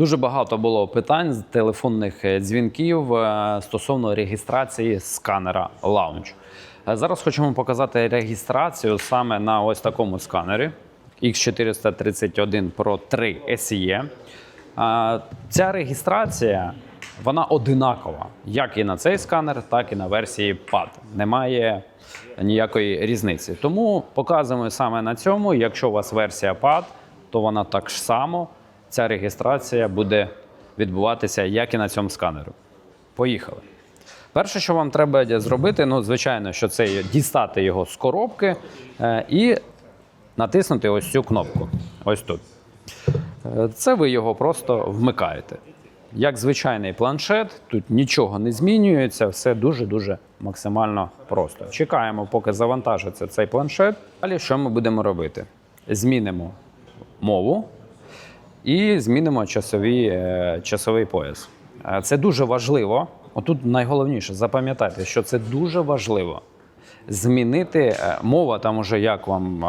Дуже багато було питань з телефонних е, дзвінків е, стосовно реєстрації сканера Lounge. Е, Зараз хочемо показати реєстрацію саме на ось такому сканері X431 Pro 3 SE. Ця реєстрація вона одинакова, як і на цей сканер, так і на версії PAD. Немає ніякої різниці. Тому показуємо саме на цьому. Якщо у вас версія PAD, то вона так само, ця реєстрація буде відбуватися, як і на цьому сканеру. Поїхали. Перше, що вам треба зробити, ну, звичайно, що це дістати його з коробки е, і натиснути ось цю кнопку. Ось тут. Е, Це ви його просто вмикаєте. Як звичайний планшет, тут нічого не змінюється, все дуже-дуже максимально просто. Чекаємо, поки завантажиться цей планшет. Далі що ми будемо робити? Змінимо мову і змінимо часові, е, часовий пояс. Е, Це дуже важливо. Отут найголовніше запам'ятайте, що це дуже важливо. Змінити е, мова там уже як вам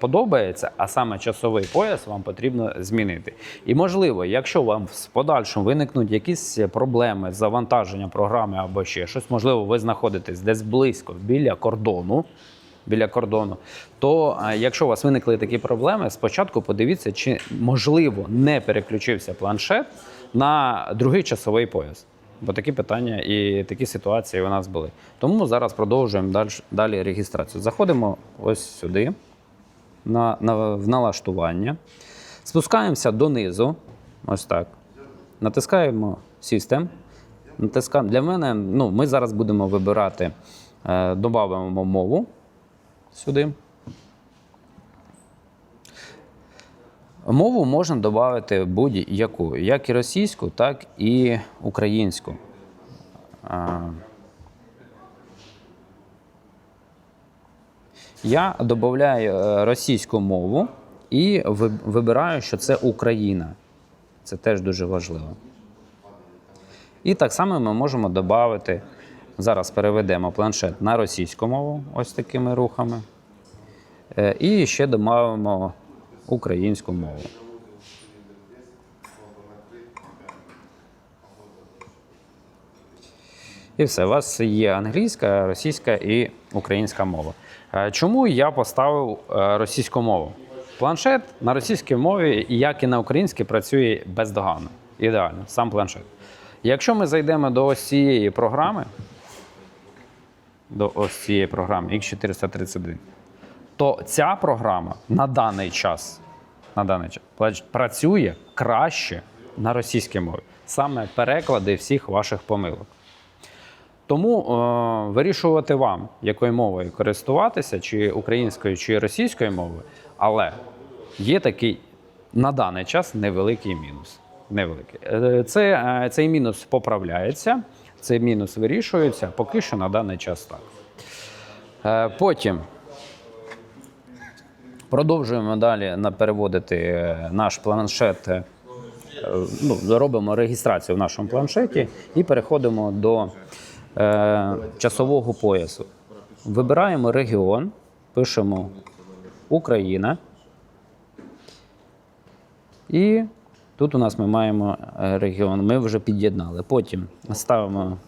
подобається, а саме часовий пояс вам потрібно змінити. І можливо, якщо вам в подальшому виникнуть якісь проблеми з завантаженням програми або ще щось, можливо, ви знаходитесь десь близько біля кордону. Біля кордону, то е, якщо у вас виникли такі проблеми, спочатку подивіться, чи можливо не переключився планшет на другий часовий пояс. Бо такі питання і такі ситуації у нас були. Тому зараз продовжуємо далі, далі реєстрацію. Заходимо ось сюди, на, на, в налаштування, спускаємося донизу, ось так. Натискаємо System. Натискаємо. Для мене, ну, ми зараз будемо вибирати, е, додамо мову сюди. Мову можна додати будь-яку, як і російську, так і українську. Я додаю е, російську мову і вибираю, що це Україна. Це теж дуже важливо. І так само ми можемо додати. Зараз переведемо планшет на російську мову ось такими рухами. Е, І ще додамо українську мову. І все, у вас є англійська, російська і українська мова. Е, Чому я поставив е, російську мову? Планшет на російській мові, як і на українській, працює бездоганно. Ідеально, сам планшет. Якщо ми зайдемо до ось цієї програми, до ось цієї програми X431, то ця програма на даний час, на даний час працює краще на російській мові. Саме переклади всіх ваших помилок. Тому е, вирішувати вам, якою мовою користуватися, чи українською, чи російською мовою, але є такий на даний час невеликий мінус. Невеликий. Е, Це, е, цей мінус поправляється, цей мінус вирішується, поки що на даний час так. Е, Потім продовжуємо далі переводити е, наш планшет. е, Ну, робимо реєстрацію в нашому планшеті і переходимо до е, часового поясу. Вибираємо регіон, пишемо Україна. І тут у нас ми маємо е, регіон. Ми вже під'єднали. Потім ставимо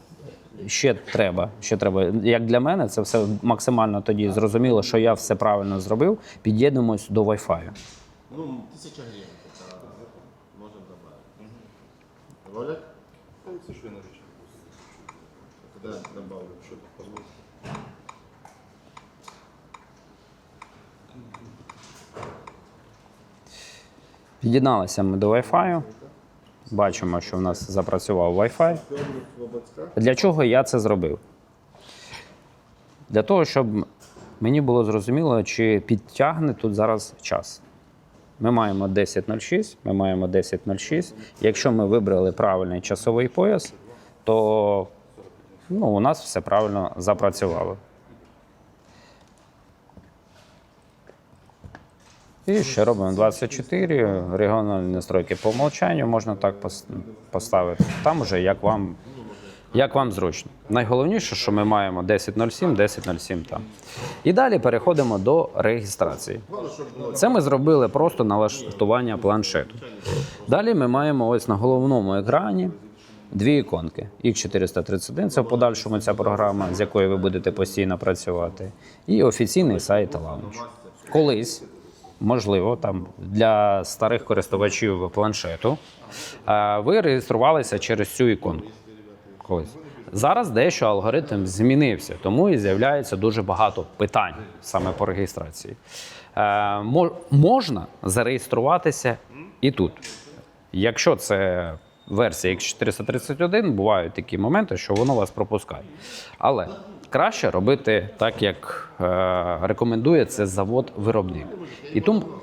ще треба. Ще треба. Як для мене, це все максимально тоді зрозуміло, що я все правильно зробив. Під'єднуємось до Wi-Fi. Ну, тысяча гривен это можно добавить. Добавлять? Там все, що я навчив. Тогда добавлю. Что тут позволить? Під'єдналися ми до Wi-Fi. Бачимо, що в нас запрацював Wi-Fi. Для чого я це зробив? Для того, щоб мені було зрозуміло, чи підтягне тут зараз час. Ми маємо 10.06, ми маємо 10.06. Якщо ми вибрали правильний часовий пояс, то ну, у нас все правильно запрацювало. І ще робимо 24, регіональні настройки по умолчанню можна так пос- поставити. Там уже як вам Як вам зручно. Найголовніше, що ми маємо 10.07, 10.07 там. І далі переходимо до реєстрації. Це ми зробили просто налаштування планшету. Далі ми маємо ось на головному екрані дві іконки. X431 це в подальшому ця програма, з якою ви будете постійно працювати, і офіційний сайт Launch. Колись, можливо, там для старих користувачів планшету, ви реєструвалися через цю іконку. Колись. Зараз дещо алгоритм змінився, тому і з'являється дуже багато питань саме по реєстрації. Е, можна зареєструватися і тут. Якщо це версія X431, бувають такі моменти, що воно вас пропускає. Але краще робити так, як е, рекомендує це завод-виробник.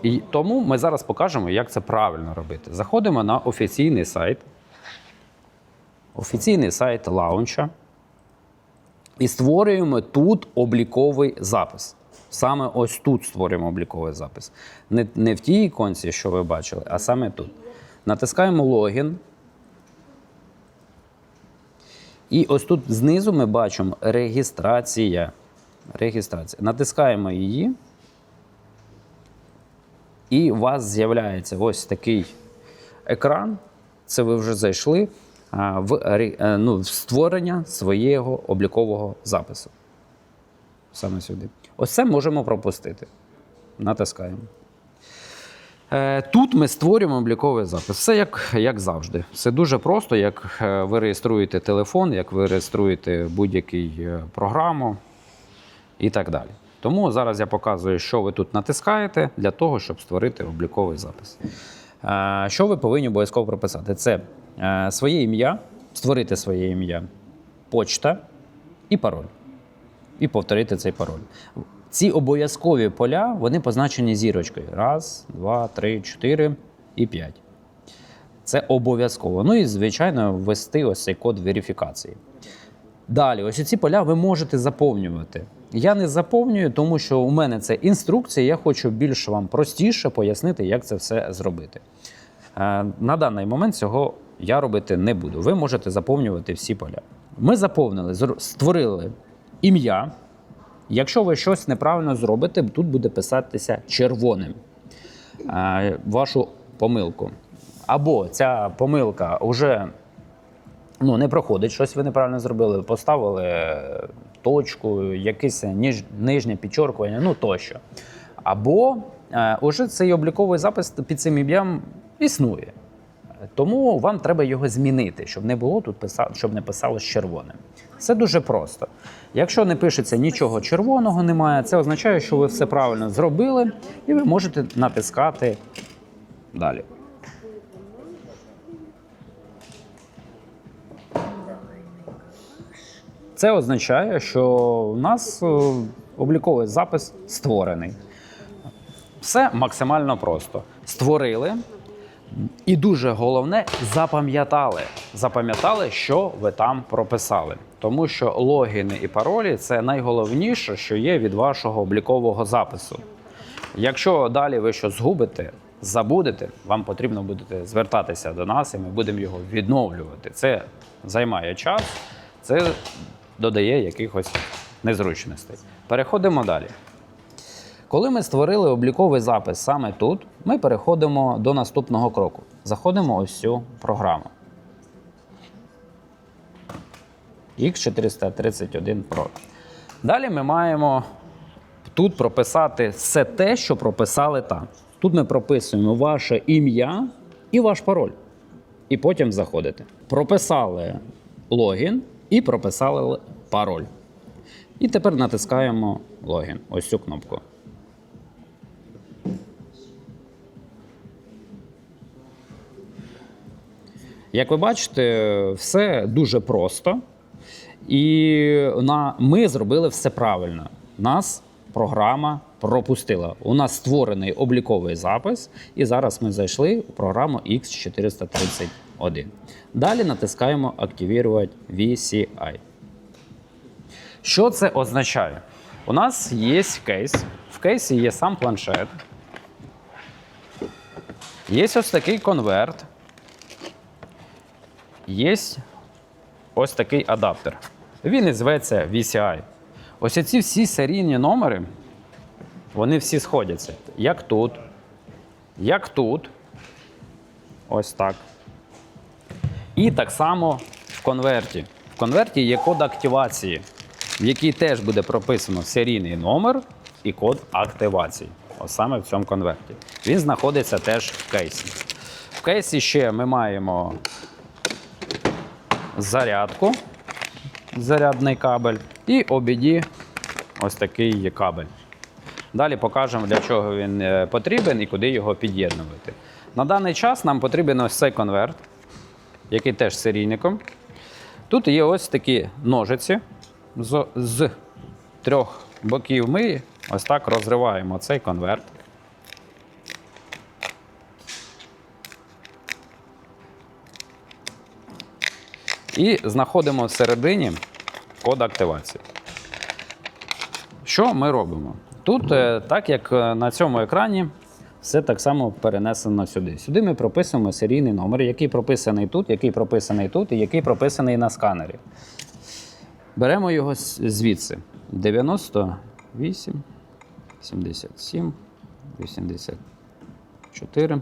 І тому, ми зараз покажемо, як це правильно робити. Заходимо на офіційний сайт офіційний сайт лаунча і створюємо тут обліковий запис. Саме ось тут створюємо обліковий запис. Не, не в тій іконці, що ви бачили, а саме тут. Натискаємо логін. І ось тут знизу ми бачимо реєстрація. Реєстрація. Натискаємо її. І у вас з'являється ось такий екран. Це ви вже зайшли в, е, ну, в створення свого облікового запису. Саме сюди. Ось це можемо пропустити. Натискаємо. Е, Тут ми створюємо обліковий запис. Все як, як завжди. Все дуже просто, як е, ви реєструєте телефон, як ви реєструєте будь-яку програму і так далі. Тому зараз я показую, що ви тут натискаєте для того, щоб створити обліковий запис. Е, Що ви повинні обов'язково прописати? Це е, своє ім'я, створити своє ім'я, почта і пароль. І повторити цей пароль. Ці обов'язкові поля вони позначені зірочкою. Раз, два, три, чотири і п'ять. Це обов'язково. Ну і, звичайно, ввести ось цей код верифікації. Далі, ось ці поля ви можете заповнювати. Я не заповнюю, тому що у мене це інструкція. Я хочу більш вам простіше пояснити, як це все зробити. Е, На даний момент цього я робити не буду. Ви можете заповнювати всі поля. Ми заповнили, створили ім'я. Якщо ви щось неправильно зробите, тут буде писатися червоним е, вашу помилку. Або ця помилка вже ну, не проходить, щось ви неправильно зробили, поставили е, точку, якесь ніж, нижнє підчоркування, ну тощо. Або е, уже цей обліковий запис під цим ім'ям існує. Тому вам треба його змінити, щоб не було тут писа... щоб не писалось червоним. Це дуже просто. Якщо не пишеться нічого червоного, немає, це означає, що ви все правильно зробили, і ви можете натискати далі. Це означає, що у нас е, обліковий запис створений. Все максимально просто. Створили. І дуже головне, запам'ятали. Запам'ятали, що ви там прописали. Тому що логіни і паролі це найголовніше, що є від вашого облікового запису. Якщо далі ви щось згубите, забудете, вам потрібно буде звертатися до нас, і ми будемо його відновлювати. Це займає час, це додає якихось незручностей. Переходимо далі. Коли ми створили обліковий запис саме тут, ми переходимо до наступного кроку. Заходимо ось цю програму. X431 Pro. Далі ми маємо тут прописати все те, що прописали там. Тут ми прописуємо ваше ім'я і ваш пароль. І потім заходите. Прописали логін і прописали пароль. І тепер натискаємо логін. Ось цю кнопку. Як ви бачите, все дуже просто. І на, ми зробили все правильно. Нас програма пропустила. У нас створений обліковий запис, і зараз ми зайшли у програму X431. Далі натискаємо Активувати VCI. Що це означає? У нас є кейс. В кейсі є сам планшет. Є ось такий конверт. Є ось такий адаптер. Він і зветься VCI. Ось ці всі серійні номери, вони всі сходяться. Як тут, як тут. Ось так. І так само в конверті. В конверті є код активації, в який теж буде прописано серійний номер і код активації. Ось саме в цьому конверті. Він знаходиться теж в кейсі. В кейсі ще ми маємо зарядку, зарядний кабель, і OBD ось такий є кабель. Далі покажемо, для чого він е, потрібен і куди його під'єднувати. На даний час нам потрібен ось цей конверт, який теж серійником. Тут є ось такі ножиці з, з трьох боків. Ми ось так розриваємо цей конверт. І знаходимо всередині код активації. Що ми робимо? Тут, е, так як е, на цьому екрані, все так само перенесено сюди. Сюди ми прописуємо серійний номер, який прописаний тут, який прописаний тут і який прописаний на сканері. Беремо його звідси. 98, 77, 84.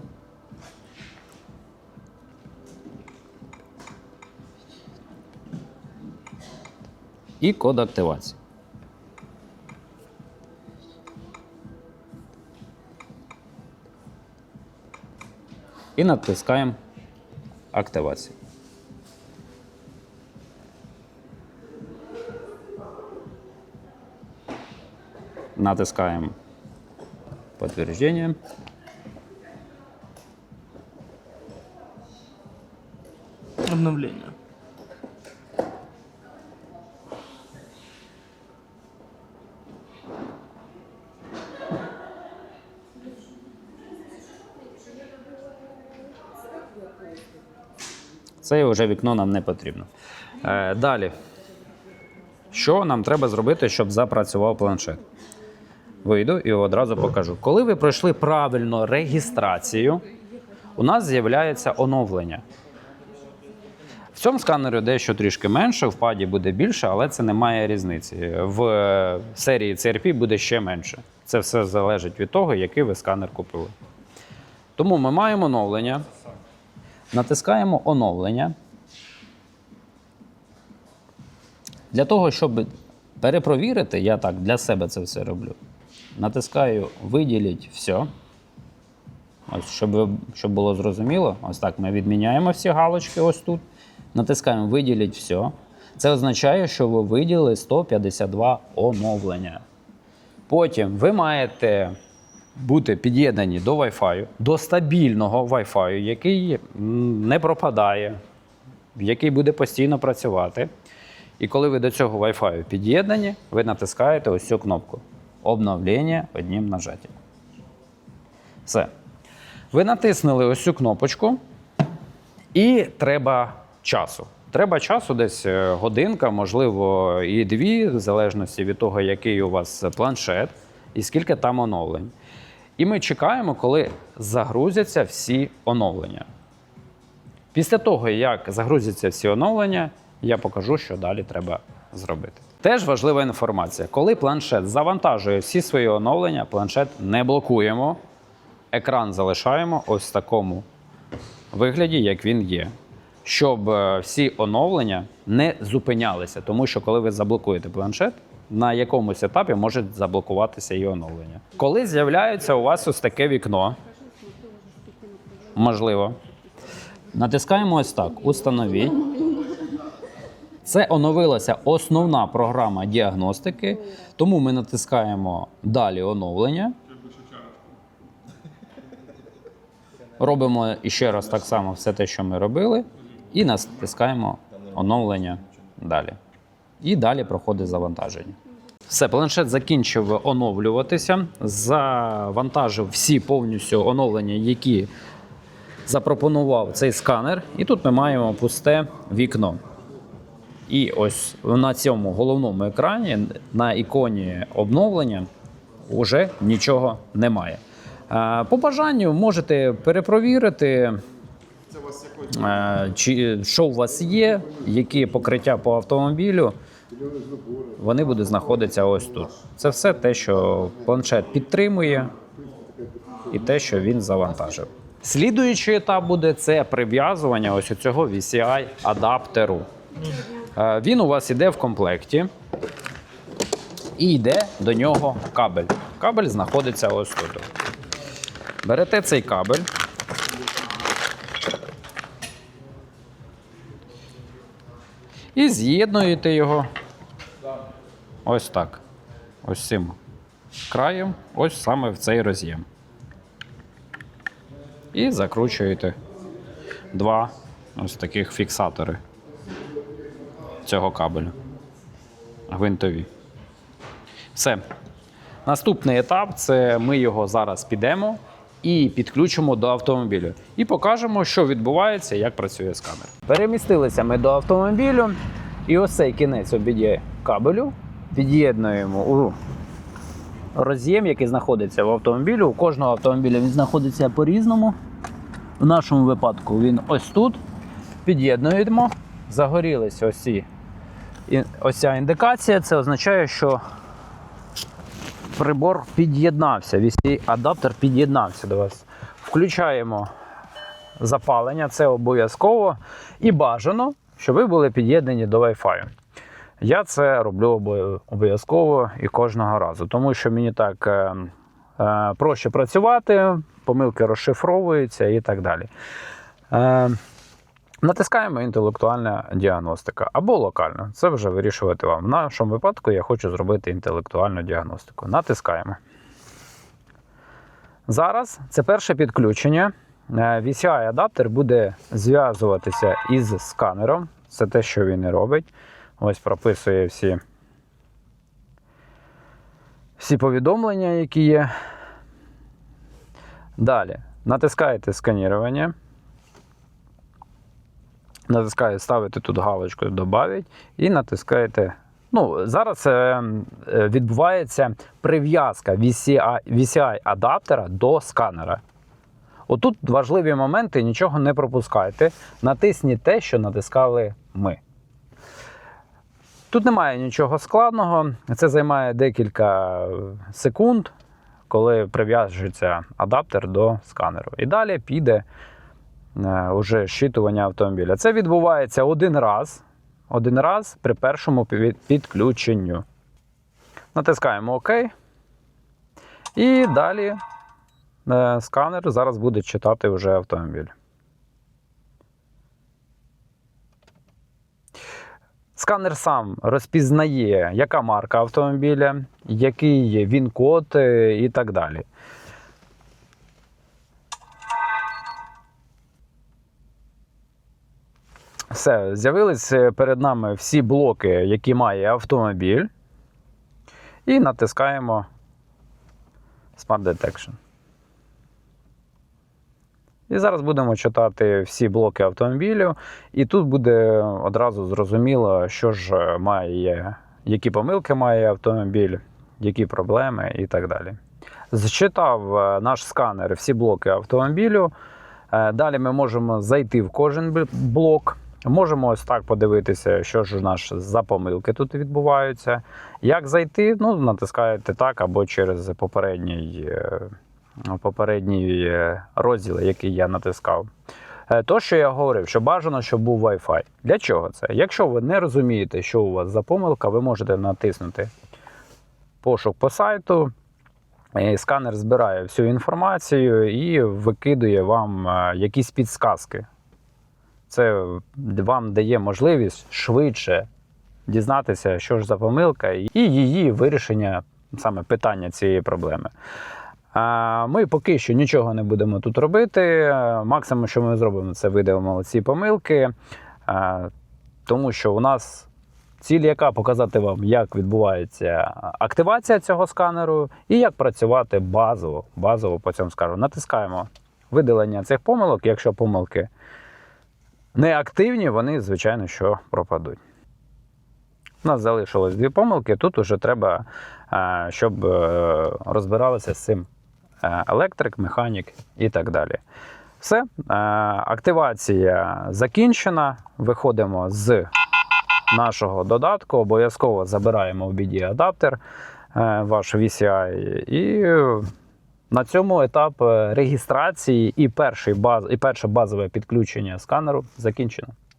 І код активації. І натискаємо активацію. Натискаємо підтвердження. Це вже вікно нам не потрібно. Е, далі. Що нам треба зробити, щоб запрацював планшет? Вийду і одразу покажу. Коли ви пройшли правильно реєстрацію, у нас з'являється оновлення. В цьому сканері дещо трішки менше, в паді буде більше, але це не має різниці. В е, серії CRP буде ще менше. Це все залежить від того, який ви сканер купили. Тому ми маємо оновлення. Натискаємо оновлення. Для того, щоб перепровірити, я так для себе це все роблю. Натискаю виділіть все. Ось, щоб, щоб було зрозуміло, ось так ми відміняємо всі галочки ось тут. Натискаємо виділіть все. Це означає, що ви виділили 152 оновлення. Потім ви маєте бути під'єднані до Wi-Fi, до стабільного Wi-Fi, який не пропадає, який буде постійно працювати. І коли ви до цього Wi-Fi під'єднані, ви натискаєте ось цю кнопку обновлення одним нажаттям. Все. Ви натиснули ось цю кнопочку, і треба часу. Треба часу десь е, годинка, можливо, і дві, в залежності від того, який у вас планшет і скільки там оновлень. І ми чекаємо, коли загрузяться всі оновлення. Після того, як загрузяться всі оновлення, я покажу, що далі треба зробити. Теж важлива інформація. Коли планшет завантажує всі свої оновлення, планшет не блокуємо, екран залишаємо ось в такому вигляді, як він є. Щоб е, всі оновлення не зупинялися, тому що коли ви заблокуєте планшет, на якомусь етапі може заблокуватися і оновлення. Коли з'являється у вас ось таке вікно, можливо, натискаємо ось так: установіть. Це оновилася основна програма діагностики, тому ми натискаємо далі оновлення. Робимо іще раз так само все те, що ми робили, і натискаємо оновлення далі. І далі проходить завантаження. Все, планшет закінчив оновлюватися, завантажив всі повністю оновлення, які запропонував цей сканер. І тут ми маємо пусте вікно. І ось на цьому головному екрані, на іконі обновлення, вже нічого немає. Е, По бажанню можете перепровірити. Е, що у вас є, які покриття по автомобілю, вони будуть знаходитися ось тут. Це все те, що планшет підтримує, і те, що він завантажив. Слідуючий етап буде це прив'язування ось цього VCI адаптеру. Е, Він у вас іде в комплекті. І йде до нього кабель. Кабель знаходиться ось тут. Берете цей кабель. І з'єднуєте його ось так. Ось цим краєм, ось саме в цей роз'єм. І закручуєте два ось таких фіксатори цього кабелю. Гвинтові. Все. Наступний етап це ми його зараз підемо і підключимо до автомобілю. І покажемо, що відбувається, як працює сканер. Перемістилися ми до автомобілю, і ось цей кінець обідє кабелю під'єднуємо у роз'єм, який знаходиться в автомобілі. У кожного автомобіля він знаходиться по-різному. В нашому випадку він ось тут. Під'єднуємо. Загорілися ось ось ця індикація, це означає, що прибор під'єднався, VCI адаптер під'єднався до вас. Включаємо запалення, це обов'язково. І бажано, щоб ви були під'єднані до Wi-Fi. Я це роблю обов'язково і кожного разу, тому що мені так е, е, проще працювати, помилки розшифровуються і так далі. Е, Натискаємо інтелектуальна діагностика або локально. Це вже вирішувати вам. В нашому випадку я хочу зробити інтелектуальну діагностику. Натискаємо. Зараз це перше підключення. Е, VCI-адаптер буде зв'язуватися із сканером. Це те, що він і робить. Ось прописує всі, всі повідомлення, які є. Далі натискаєте сканірування. Натискаєте, ставите тут галочку «Добавить» і натискаєте. Ну, зараз е, е, відбувається прив'язка VCI, VCI адаптера до сканера. Отут важливі моменти, нічого не пропускайте. Натисніть те, що натискали ми. Тут немає нічого складного. Це займає декілька секунд, коли прив'яжеться адаптер до сканеру. І далі піде е, уже щитування автомобіля. Це відбувається один раз. Один раз при першому підключенню. Натискаємо ОК. І далі е, сканер зараз буде читати вже автомобіль. Сканер сам розпізнає, яка марка автомобіля, який він-код е, і так далі. Все, з'явились е, перед нами всі блоки, які має автомобіль. І натискаємо Smart Detection. І зараз будемо читати всі блоки автомобілю, і тут буде одразу зрозуміло, що ж має, які помилки має автомобіль, які проблеми і так далі. Зчитав е, наш сканер всі блоки автомобілю. Е, Далі ми можемо зайти в кожен блок. Можемо ось так подивитися, що ж у нас за помилки тут відбуваються. Як зайти? Ну, натискаєте так або через попередній, е, попередній е, розділ, який я натискав. Е, То, що я говорив, що бажано, щоб був Wi-Fi. Для чого це? Якщо ви не розумієте, що у вас за помилка, ви можете натиснути пошук по сайту. І сканер збирає всю інформацію і викидує вам якісь підсказки. Це вам дає можливість швидше дізнатися, що ж за помилка, і її вирішення саме питання цієї проблеми. Ми поки що нічого не будемо тут робити. Максимум, що ми зробимо, це видавимо ці помилки, тому що у нас ціль яка показати вам, як відбувається активація цього сканеру і як працювати базово, базово по цьому сканеру. Натискаємо видалення цих помилок, якщо помилки неактивні, вони, звичайно, що пропадуть. У нас залишилось дві помилки. Тут уже треба, е, щоб е, розбиралися з цим е, електрик, механік і так далі. Все, активація закінчена. Виходимо з нашого додатку. Обов'язково забираємо в біді адаптер, ваш VCI. І на цьому етап е, реєстрації і, перший баз, і перше базове підключення сканеру закінчено.